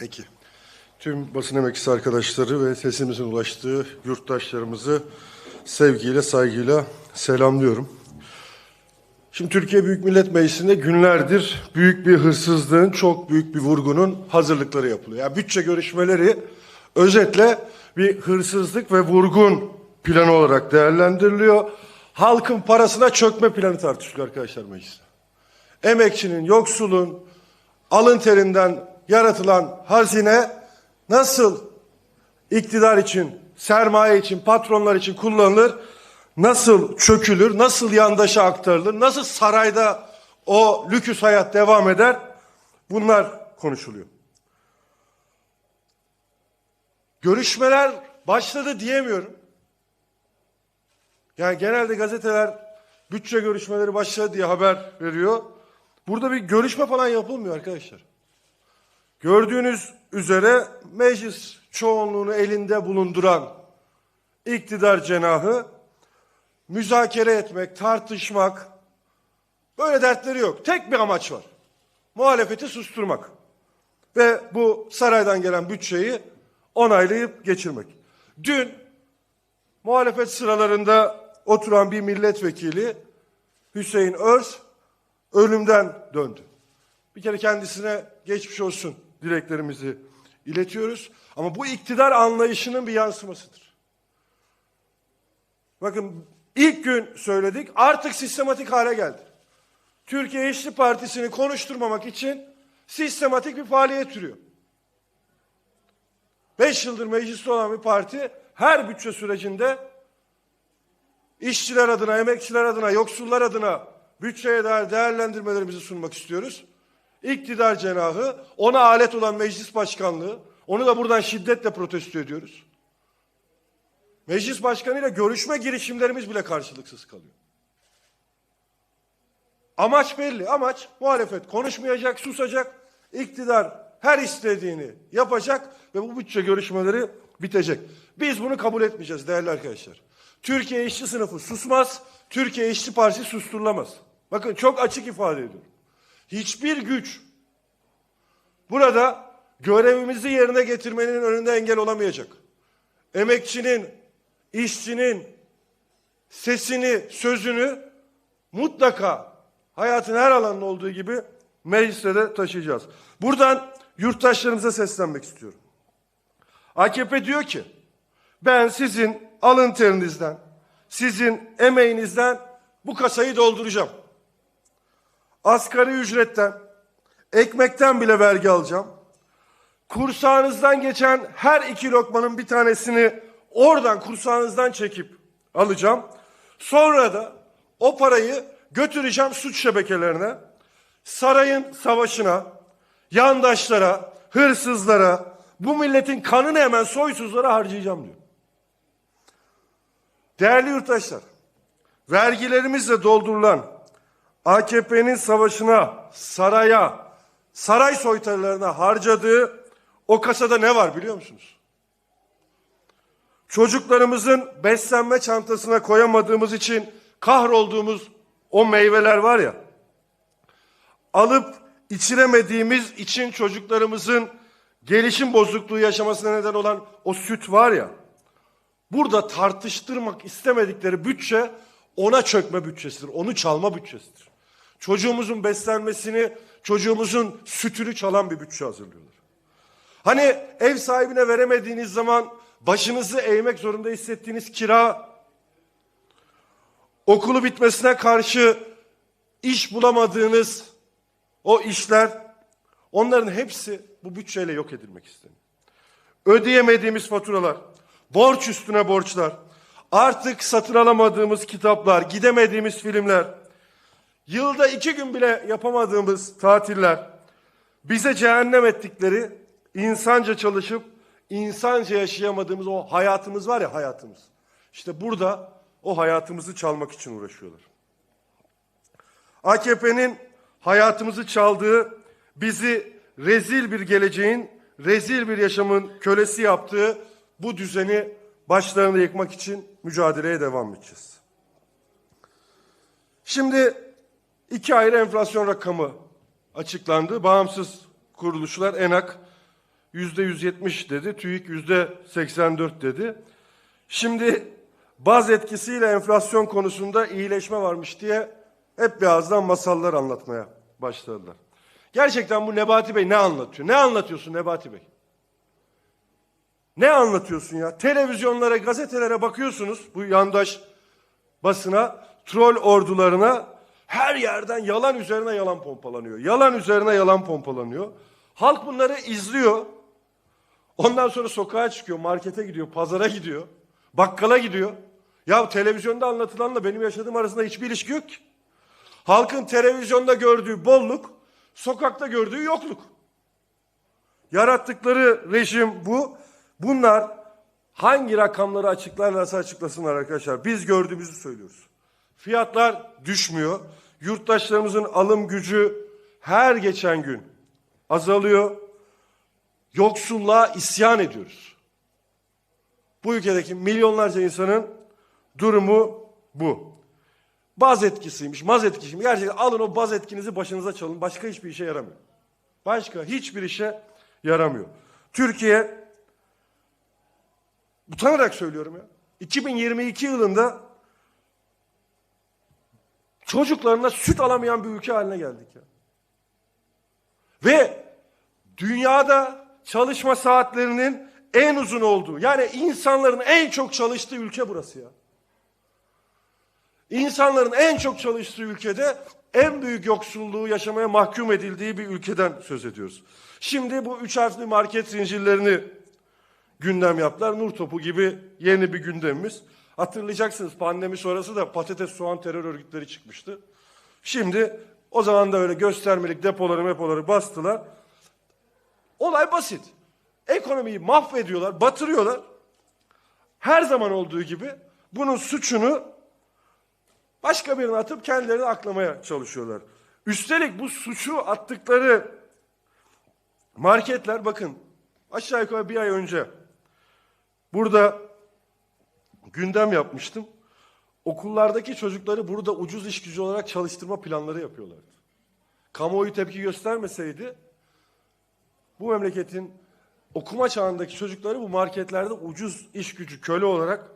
Peki. Tüm basın emekçisi arkadaşları ve sesimizin ulaştığı yurttaşlarımızı sevgiyle, saygıyla selamlıyorum. Şimdi Türkiye Büyük Millet Meclisi'nde günlerdir büyük bir hırsızlığın, çok büyük bir vurgunun hazırlıkları yapılıyor. Yani bütçe görüşmeleri özetle bir hırsızlık ve vurgun planı olarak değerlendiriliyor. Halkın parasına çökme planı tartışılıyor arkadaşlar mecliste. Emekçinin, yoksulun, alın terinden yaratılan hazine nasıl iktidar için, sermaye için, patronlar için kullanılır, nasıl çökülür, nasıl yandaşa aktarılır, nasıl sarayda o lüküs hayat devam eder bunlar konuşuluyor. Görüşmeler başladı diyemiyorum. Yani genelde gazeteler bütçe görüşmeleri başladı diye haber veriyor. Burada bir görüşme falan yapılmıyor arkadaşlar. Gördüğünüz üzere meclis çoğunluğunu elinde bulunduran iktidar cenahı müzakere etmek, tartışmak böyle dertleri yok. Tek bir amaç var. Muhalefeti susturmak. Ve bu saraydan gelen bütçeyi onaylayıp geçirmek. Dün muhalefet sıralarında oturan bir milletvekili Hüseyin Öz ölümden döndü. Bir kere kendisine geçmiş olsun dileklerimizi iletiyoruz. Ama bu iktidar anlayışının bir yansımasıdır. Bakın ilk gün söyledik artık sistematik hale geldi. Türkiye İşçi Partisi'ni konuşturmamak için sistematik bir faaliyet türüyor. Beş yıldır mecliste olan bir parti her bütçe sürecinde işçiler adına, emekçiler adına, yoksullar adına bütçeye dair değerlendirmelerimizi sunmak istiyoruz. İktidar cenahı, ona alet olan meclis başkanlığı, onu da buradan şiddetle protesto ediyoruz. Meclis başkanıyla görüşme girişimlerimiz bile karşılıksız kalıyor. Amaç belli. Amaç muhalefet konuşmayacak, susacak. İktidar her istediğini yapacak ve bu bütçe görüşmeleri bitecek. Biz bunu kabul etmeyeceğiz değerli arkadaşlar. Türkiye işçi sınıfı susmaz, Türkiye işçi partisi susturulamaz. Bakın çok açık ifade ediyorum. Hiçbir güç burada görevimizi yerine getirmenin önünde engel olamayacak. Emekçinin, işçinin sesini, sözünü mutlaka hayatın her alanında olduğu gibi mecliste de taşıyacağız. Buradan yurttaşlarımıza seslenmek istiyorum. AKP diyor ki ben sizin alın terinizden, sizin emeğinizden bu kasayı dolduracağım. Asgari ücretten, ekmekten bile vergi alacağım. Kursağınızdan geçen her iki lokmanın bir tanesini oradan kursağınızdan çekip alacağım. Sonra da o parayı götüreceğim suç şebekelerine, sarayın savaşına, yandaşlara, hırsızlara, bu milletin kanını hemen soysuzlara harcayacağım diyor. Değerli yurttaşlar, vergilerimizle doldurulan AKP'nin savaşına, saraya, saray soytarılarına harcadığı o kasada ne var biliyor musunuz? Çocuklarımızın beslenme çantasına koyamadığımız için kahrolduğumuz o meyveler var ya, alıp içiremediğimiz için çocuklarımızın gelişim bozukluğu yaşamasına neden olan o süt var ya, burada tartıştırmak istemedikleri bütçe ona çökme bütçesidir, onu çalma bütçesidir. Çocuğumuzun beslenmesini, çocuğumuzun sütünü çalan bir bütçe hazırlıyorlar. Hani ev sahibine veremediğiniz zaman başınızı eğmek zorunda hissettiğiniz kira, okulu bitmesine karşı iş bulamadığınız o işler, onların hepsi bu bütçeyle yok edilmek isteniyor. Ödeyemediğimiz faturalar, borç üstüne borçlar, artık satın alamadığımız kitaplar, gidemediğimiz filmler, yılda iki gün bile yapamadığımız tatiller, bize cehennem ettikleri, insanca çalışıp insanca yaşayamadığımız o hayatımız var ya hayatımız. İşte burada o hayatımızı çalmak için uğraşıyorlar. AKP'nin hayatımızı çaldığı, bizi rezil bir geleceğin, rezil bir yaşamın kölesi yaptığı bu düzeni başlarında yıkmak için mücadeleye devam edeceğiz. Şimdi iki ayrı enflasyon rakamı açıklandı. Bağımsız kuruluşlar ENAK yüzde 170 dedi, TÜİK yüzde 84 dedi. Şimdi baz etkisiyle enflasyon konusunda iyileşme varmış diye hep bir ağızdan masallar anlatmaya başladılar. Gerçekten bu Nebati Bey ne anlatıyor? Ne anlatıyorsun Nebati Bey? Ne anlatıyorsun ya? Televizyonlara, gazetelere bakıyorsunuz bu yandaş basına, troll ordularına her yerden yalan üzerine yalan pompalanıyor. Yalan üzerine yalan pompalanıyor. Halk bunları izliyor. Ondan sonra sokağa çıkıyor, markete gidiyor, pazara gidiyor, bakkala gidiyor. Ya televizyonda anlatılanla benim yaşadığım arasında hiçbir ilişki yok ki. Halkın televizyonda gördüğü bolluk, sokakta gördüğü yokluk. Yarattıkları rejim bu. Bunlar hangi rakamları açıklarlarsa açıklasınlar arkadaşlar. Biz gördüğümüzü söylüyoruz. Fiyatlar düşmüyor. Yurttaşlarımızın alım gücü her geçen gün azalıyor. Yoksulluğa isyan ediyoruz. Bu ülkedeki milyonlarca insanın durumu bu. Baz etkisiymiş, maz etkisiymiş. Gerçekten alın o baz etkinizi başınıza çalın. Başka hiçbir işe yaramıyor. Başka hiçbir işe yaramıyor. Türkiye utanarak söylüyorum ya. 2022 yılında çocuklarına süt alamayan bir ülke haline geldik ya. Ve dünyada çalışma saatlerinin en uzun olduğu, yani insanların en çok çalıştığı ülke burası ya. İnsanların en çok çalıştığı ülkede en büyük yoksulluğu yaşamaya mahkum edildiği bir ülkeden söz ediyoruz. Şimdi bu üç harfli market zincirlerini gündem yaptılar. Nur topu gibi yeni bir gündemimiz. Hatırlayacaksınız pandemi sonrası da patates soğan terör örgütleri çıkmıştı. Şimdi o zaman da öyle göstermelik depoları mepoları bastılar. Olay basit. Ekonomiyi mahvediyorlar, batırıyorlar. Her zaman olduğu gibi bunun suçunu başka birine atıp kendilerini aklamaya çalışıyorlar. Üstelik bu suçu attıkları marketler bakın aşağı yukarı bir ay önce burada gündem yapmıştım. Okullardaki çocukları burada ucuz iş gücü olarak çalıştırma planları yapıyorlardı. Kamuoyu tepki göstermeseydi bu memleketin okuma çağındaki çocukları bu marketlerde ucuz iş gücü köle olarak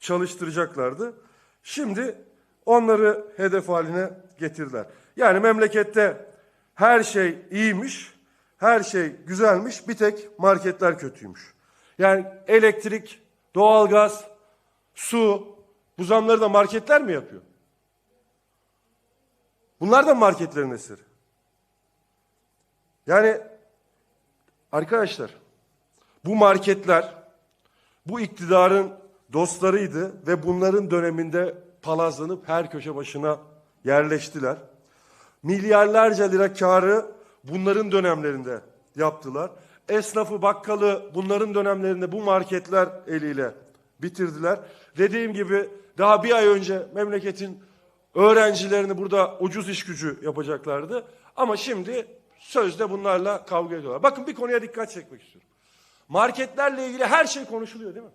çalıştıracaklardı. Şimdi onları hedef haline getirdiler. Yani memlekette her şey iyiymiş, her şey güzelmiş, bir tek marketler kötüymüş. Yani elektrik, doğalgaz, su, bu zamları da marketler mi yapıyor? Bunlar da marketlerin eseri. Yani arkadaşlar bu marketler bu iktidarın dostlarıydı ve bunların döneminde palazlanıp her köşe başına yerleştiler. Milyarlarca lira karı bunların dönemlerinde yaptılar. Esnafı, bakkalı bunların dönemlerinde bu marketler eliyle bitirdiler. Dediğim gibi daha bir ay önce memleketin öğrencilerini burada ucuz iş gücü yapacaklardı. Ama şimdi sözde bunlarla kavga ediyorlar. Bakın bir konuya dikkat çekmek istiyorum. Marketlerle ilgili her şey konuşuluyor değil mi?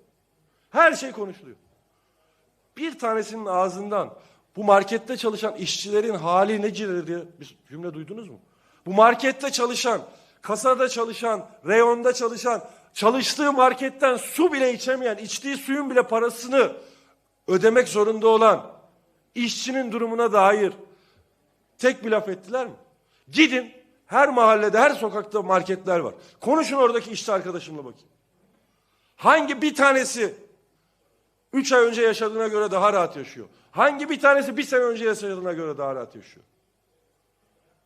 Her şey konuşuluyor. Bir tanesinin ağzından bu markette çalışan işçilerin hali necidir diye bir cümle duydunuz mu? Bu markette çalışan, kasada çalışan, reyonda çalışan, çalıştığı marketten su bile içemeyen, içtiği suyun bile parasını ödemek zorunda olan işçinin durumuna dair tek bir laf ettiler mi? Gidin her mahallede, her sokakta marketler var. Konuşun oradaki işçi arkadaşımla bakayım. Hangi bir tanesi üç ay önce yaşadığına göre daha rahat yaşıyor? Hangi bir tanesi bir sene önce yaşadığına göre daha rahat yaşıyor?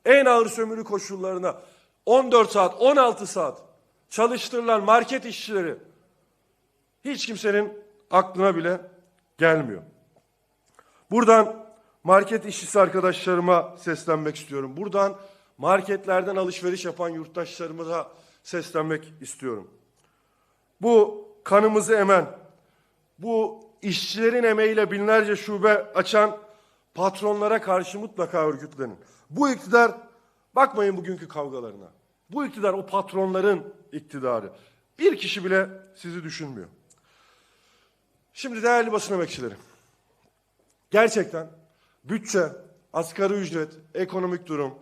En ağır sömürü koşullarına 14 saat, 16 saat çalıştırılan market işçileri hiç kimsenin aklına bile gelmiyor. Buradan market işçisi arkadaşlarıma seslenmek istiyorum. Buradan marketlerden alışveriş yapan yurttaşlarıma da seslenmek istiyorum. Bu kanımızı emen, bu işçilerin emeğiyle binlerce şube açan patronlara karşı mutlaka örgütlenin. Bu iktidar, bakmayın bugünkü kavgalarına. Bu iktidar o patronların iktidarı. Bir kişi bile sizi düşünmüyor. Şimdi değerli basın emekçileri. Gerçekten bütçe, asgari ücret, ekonomik durum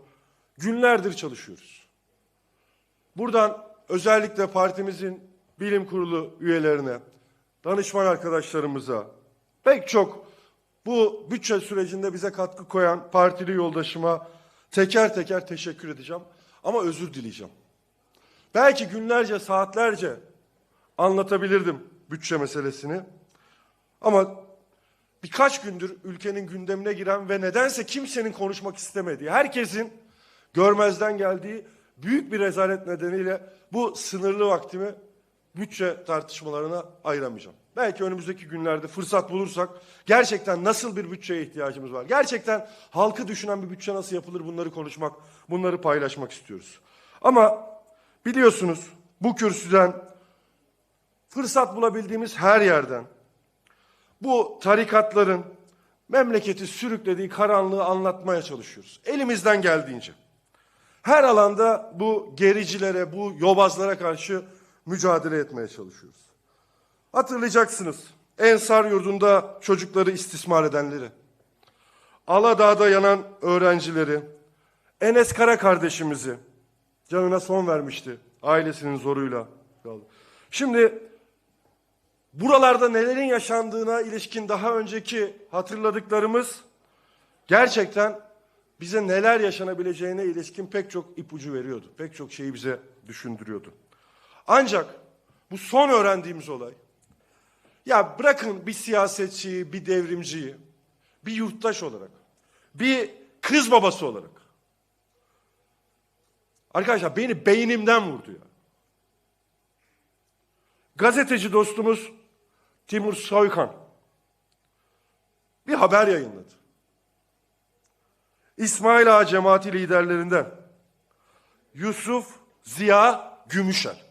günlerdir çalışıyoruz. Buradan özellikle partimizin bilim kurulu üyelerine, danışman arkadaşlarımıza, pek çok bu bütçe sürecinde bize katkı koyan partili yoldaşıma teker teker teşekkür edeceğim. Ama özür dileyeceğim. Belki günlerce, saatlerce anlatabilirdim bütçe meselesini. Ama birkaç gündür ülkenin gündemine giren ve nedense kimsenin konuşmak istemediği, herkesin görmezden geldiği büyük bir rezalet nedeniyle bu sınırlı vaktimi bütçe tartışmalarına ayıramayacağım. Belki önümüzdeki günlerde fırsat bulursak gerçekten nasıl bir bütçeye ihtiyacımız var? Gerçekten halkı düşünen bir bütçe nasıl yapılır bunları konuşmak, bunları paylaşmak istiyoruz. Ama biliyorsunuz bu kürsüden fırsat bulabildiğimiz her yerden bu tarikatların memleketi sürüklediği karanlığı anlatmaya çalışıyoruz. Elimizden geldiğince. Her alanda bu gericilere, bu yobazlara karşı mücadele etmeye çalışıyoruz. Hatırlayacaksınız. Ensar yurdunda çocukları istismar edenleri. Aladağ'da yanan öğrencileri. Enes Kara kardeşimizi canına son vermişti. Ailesinin zoruyla. Şimdi buralarda nelerin yaşandığına ilişkin daha önceki hatırladıklarımız gerçekten bize neler yaşanabileceğine ilişkin pek çok ipucu veriyordu. Pek çok şeyi bize düşündürüyordu. Ancak bu son öğrendiğimiz olay ya bırakın bir siyasetçiyi, bir devrimciyi, bir yurttaş olarak, bir kız babası olarak. Arkadaşlar beni beynimden vurdu ya. Gazeteci dostumuz Timur Soykan bir haber yayınladı. İsmail Ağa cemaati liderlerinden Yusuf Ziya Gümüşer.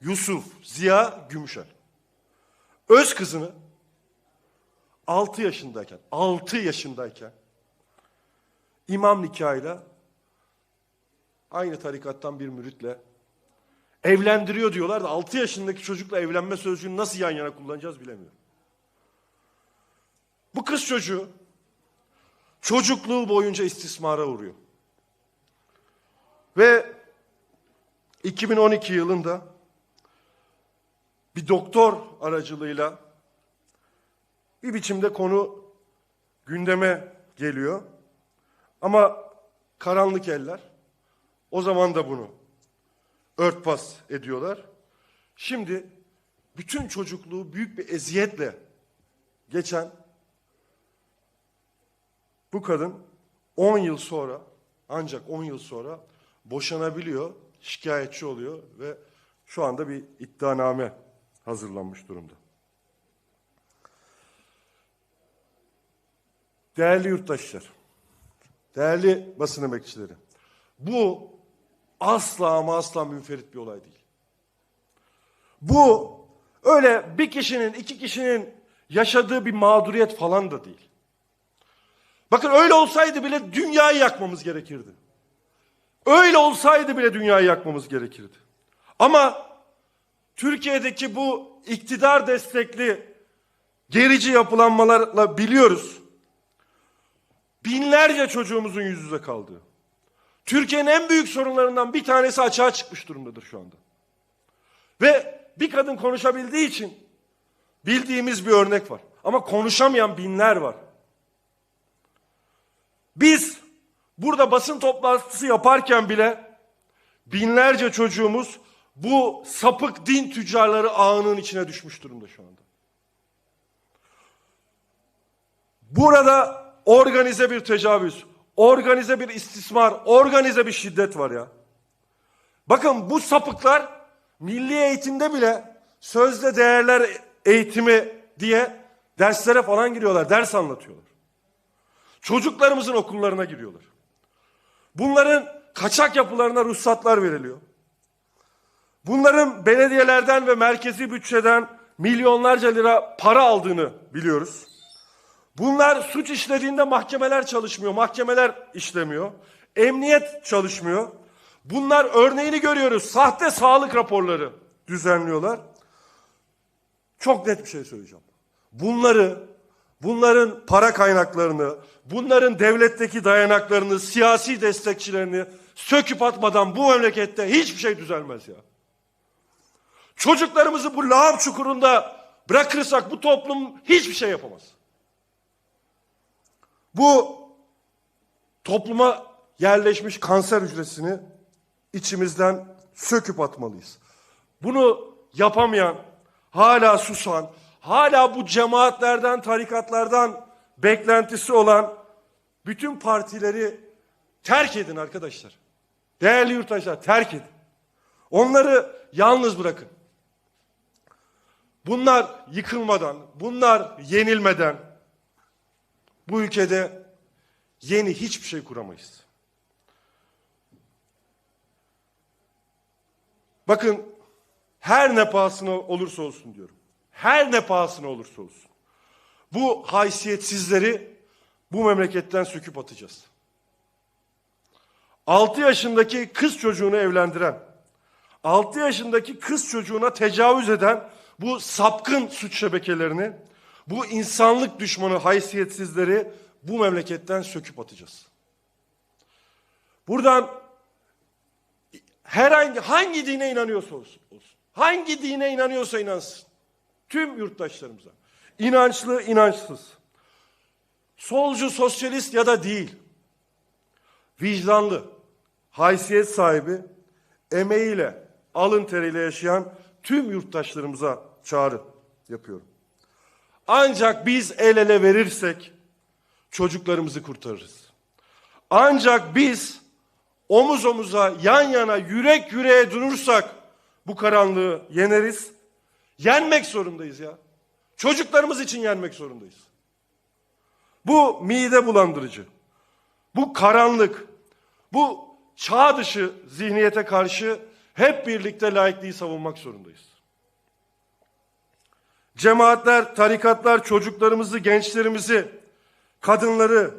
Yusuf Ziya Gümüşer. Öz kızını 6 yaşındayken, 6 yaşındayken imam nikahıyla aynı tarikattan bir müritle evlendiriyor diyorlar da 6 yaşındaki çocukla evlenme sözcüğünü nasıl yan yana kullanacağız bilemiyorum. Bu kız çocuğu çocukluğu boyunca istismara uğruyor. Ve 2012 yılında bir doktor aracılığıyla bir biçimde konu gündeme geliyor. Ama karanlık eller o zaman da bunu örtbas ediyorlar. Şimdi bütün çocukluğu büyük bir eziyetle geçen bu kadın 10 yıl sonra ancak 10 yıl sonra boşanabiliyor, şikayetçi oluyor ve şu anda bir iddianame hazırlanmış durumda. Değerli yurttaşlar, değerli basın emekçileri, bu asla ama asla münferit bir olay değil. Bu öyle bir kişinin, iki kişinin yaşadığı bir mağduriyet falan da değil. Bakın öyle olsaydı bile dünyayı yakmamız gerekirdi. Öyle olsaydı bile dünyayı yakmamız gerekirdi. Ama Türkiye'deki bu iktidar destekli gerici yapılanmalarla biliyoruz. Binlerce çocuğumuzun yüz yüze kaldığı. Türkiye'nin en büyük sorunlarından bir tanesi açığa çıkmış durumdadır şu anda. Ve bir kadın konuşabildiği için bildiğimiz bir örnek var. Ama konuşamayan binler var. Biz burada basın toplantısı yaparken bile binlerce çocuğumuz bu sapık din tüccarları ağının içine düşmüş durumda şu anda. Burada organize bir tecavüz, organize bir istismar, organize bir şiddet var ya. Bakın bu sapıklar milli eğitimde bile sözde değerler eğitimi diye derslere falan giriyorlar, ders anlatıyorlar. Çocuklarımızın okullarına giriyorlar. Bunların kaçak yapılarına ruhsatlar veriliyor. Bunların belediyelerden ve merkezi bütçeden milyonlarca lira para aldığını biliyoruz. Bunlar suç işlediğinde mahkemeler çalışmıyor, mahkemeler işlemiyor. Emniyet çalışmıyor. Bunlar örneğini görüyoruz. Sahte sağlık raporları düzenliyorlar. Çok net bir şey söyleyeceğim. Bunları, bunların para kaynaklarını, bunların devletteki dayanaklarını, siyasi destekçilerini söküp atmadan bu memlekette hiçbir şey düzelmez ya. Çocuklarımızı bu lağım çukurunda bırakırsak bu toplum hiçbir şey yapamaz. Bu topluma yerleşmiş kanser hücresini içimizden söküp atmalıyız. Bunu yapamayan, hala susan, hala bu cemaatlerden, tarikatlardan beklentisi olan bütün partileri terk edin arkadaşlar. Değerli yurttaşlar terk edin. Onları yalnız bırakın. Bunlar yıkılmadan, bunlar yenilmeden bu ülkede yeni hiçbir şey kuramayız. Bakın her ne pahasına olursa olsun diyorum. Her ne pahasına olursa olsun. Bu haysiyetsizleri bu memleketten söküp atacağız. 6 yaşındaki kız çocuğunu evlendiren, 6 yaşındaki kız çocuğuna tecavüz eden bu sapkın suç şebekelerini, bu insanlık düşmanı haysiyetsizleri bu memleketten söküp atacağız. Buradan herhangi hangi dine inanıyorsa olsun, olsun. Hangi dine inanıyorsa inansın. Tüm yurttaşlarımıza. İnançlı, inançsız. Solcu, sosyalist ya da değil. Vicdanlı, haysiyet sahibi, emeğiyle, alın teriyle yaşayan tüm yurttaşlarımıza çağrı yapıyorum. Ancak biz el ele verirsek çocuklarımızı kurtarırız. Ancak biz omuz omuza, yan yana, yürek yüreğe durursak bu karanlığı yeneriz. Yenmek zorundayız ya. Çocuklarımız için yenmek zorundayız. Bu mide bulandırıcı. Bu karanlık. Bu çağ dışı zihniyete karşı hep birlikte laikliği savunmak zorundayız. Cemaatler, tarikatlar çocuklarımızı, gençlerimizi, kadınları,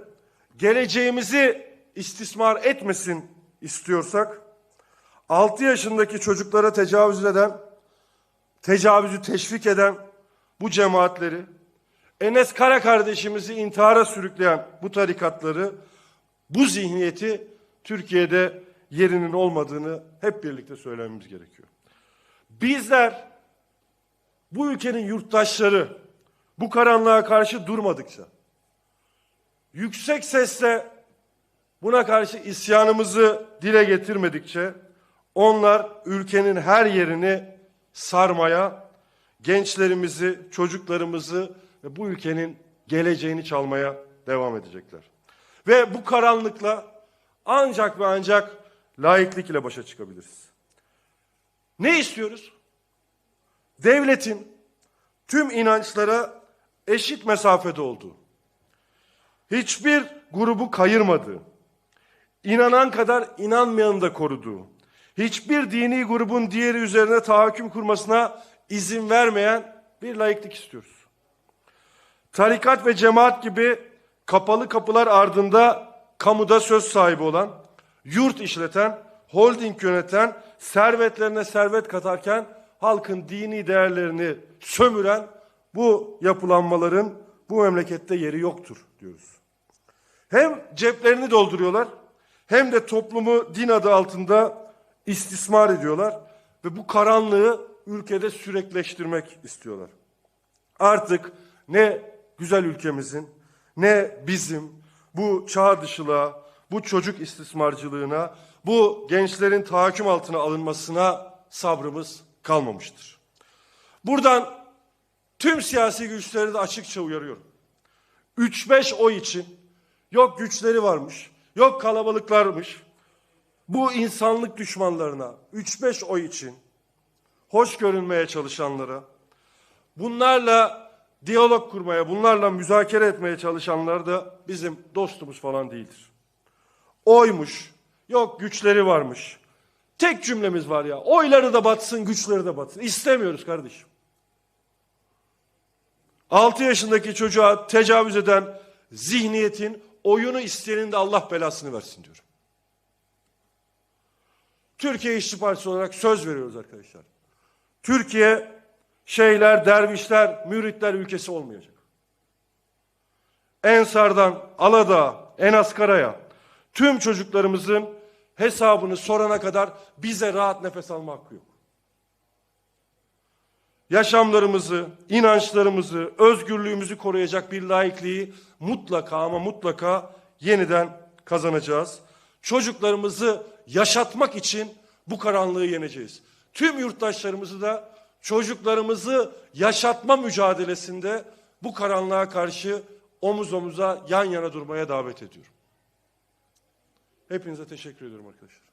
geleceğimizi istismar etmesin istiyorsak 6 yaşındaki çocuklara tecavüz eden, tecavüzü teşvik eden bu cemaatleri, Enes Kara kardeşimizi intihara sürükleyen bu tarikatları, bu zihniyeti Türkiye'de yerinin olmadığını hep birlikte söylememiz gerekiyor. Bizler bu ülkenin yurttaşları bu karanlığa karşı durmadıkça, yüksek sesle buna karşı isyanımızı dile getirmedikçe onlar ülkenin her yerini sarmaya, gençlerimizi, çocuklarımızı ve bu ülkenin geleceğini çalmaya devam edecekler. Ve bu karanlıkla ancak ve ancak laiklik ile başa çıkabiliriz. Ne istiyoruz? Devletin tüm inançlara eşit mesafede olduğu, hiçbir grubu kayırmadığı, inanan kadar inanmayanı da koruduğu, hiçbir dini grubun diğeri üzerine tahakküm kurmasına izin vermeyen bir laiklik istiyoruz. Tarikat ve cemaat gibi kapalı kapılar ardında kamuda söz sahibi olan, yurt işleten, holding yöneten, servetlerine servet katarken halkın dini değerlerini sömüren bu yapılanmaların bu memlekette yeri yoktur diyoruz. Hem ceplerini dolduruyorlar hem de toplumu din adı altında istismar ediyorlar ve bu karanlığı ülkede sürekleştirmek istiyorlar. Artık ne güzel ülkemizin ne bizim bu çağ dışılığa, bu çocuk istismarcılığına, bu gençlerin tahakküm altına alınmasına sabrımız kalmamıştır. Buradan tüm siyasi güçleri de açıkça uyarıyorum. 3-5 oy için yok güçleri varmış, yok kalabalıklarmış. Bu insanlık düşmanlarına 3-5 oy için hoş görünmeye çalışanlara, bunlarla diyalog kurmaya, bunlarla müzakere etmeye çalışanlar da bizim dostumuz falan değildir. Oymuş, yok güçleri varmış. Tek cümlemiz var ya, oyları da batsın, güçleri de batsın. İstemiyoruz kardeşim. 6 yaşındaki çocuğa tecavüz eden zihniyetin oyunu isteyenin de Allah belasını versin diyorum. Türkiye İşçi Partisi olarak söz veriyoruz arkadaşlar. Türkiye şeyler, dervişler, müritler ülkesi olmayacak. Ensar'dan Aladağ, Enaskara'ya tüm çocuklarımızın hesabını sorana kadar bize rahat nefes alma hakkı yok. yaşamlarımızı, inançlarımızı, özgürlüğümüzü koruyacak bir laikliği mutlaka ama mutlaka yeniden kazanacağız. Çocuklarımızı yaşatmak için bu karanlığı yeneceğiz. Tüm yurttaşlarımızı da çocuklarımızı yaşatma mücadelesinde bu karanlığa karşı omuz omuza yan yana durmaya davet ediyorum. Hepinize teşekkür ediyorum arkadaşlar.